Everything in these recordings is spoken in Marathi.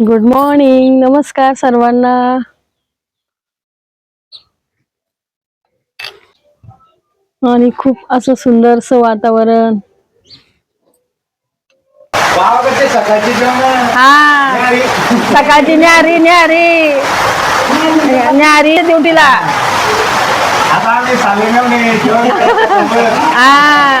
गुड मॉर्निंग नमस्कार सर्वांना. आणि खूप असं सुंदरसं वातावरण. सकाळची हा. न्यारी न्यारी. न्यारी ड्युटीला. हा.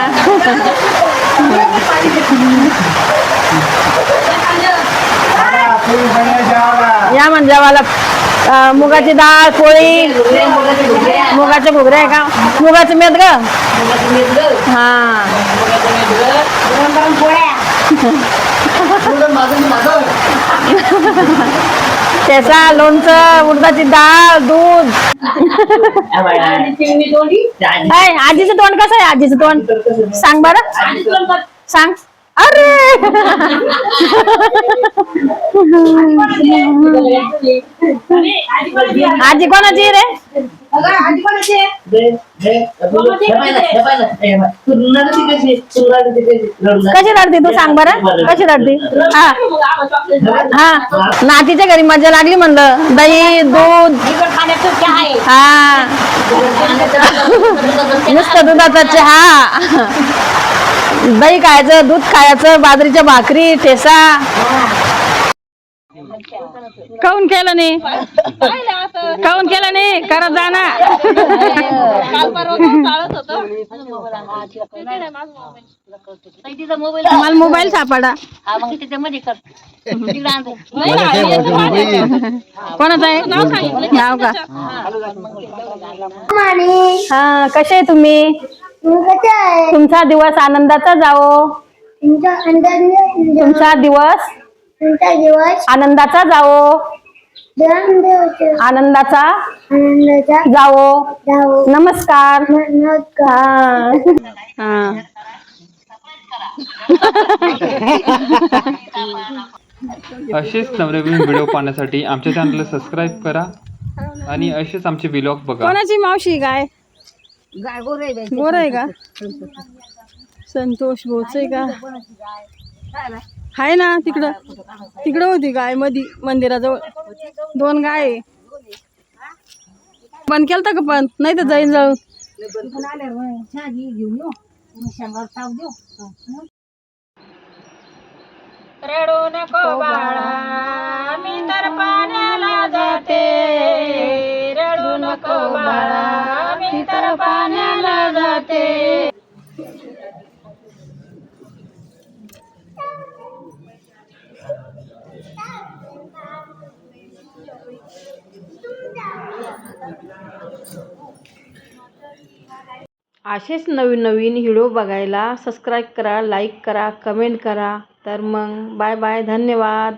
जेवायला. या म्हणजे मला मुगाची डाळ पोळी मुगाचे घुगरे आहे का? मुगाचे मेद ग? हा. त्याचा लोणचं उडदाची डाळ दूध. आजीचं तोंड कसं आहे? आजीचं तोंड? सांग बरं. सांग. अरे! आजी कोणाची रे? कशी रडती तू सांग बरं? कशी रडती? हा. हा. नातीच्या घरी मजा लागली म्हणलं. दही दूध. हा. नुसतं दुधाचा चहा. दही खायचं दूध खायचं बाजरीच्या भाकरी ठेसा. काऊन केलं नाही? काऊन केलं नाही? करत जा ना मला मोबाईल सापडा. कोणाचं आहे? नाव का? हा कसे आहे तुम्ही? तुमचा दिवस आनंदाचा जाओ तुमचा दिवस तुमचा दिवस आनंदाचा जाओ आनंदाचा जावो. नमस्कार. नमस्कार. हा. असेच नवनवीन व्हिडिओ पाहण्यासाठी आमच्या चॅनलला सबस्क्राईब करा आणि असेच आमचे व्लॉग बघा. कोणाची मावशी गाय? गोर आहे का? संतोष भोचे का? आहे ना तिकडं. तिकडं होती गाय मधी मंदिराजवळ. दोन गाय आहे. बंद केलता का पण? नाही तर जाईन जाऊन. रडू नको बाळा मी तर पाण्याला जाते. रडू नको बाळा मी तर पाण्याला जाते असेच नवीन नवीन व्हिडिओ बघायला सबस्क्राईब करा लाईक करा कमेंट करा. तर मग बाय बाय धन्यवाद.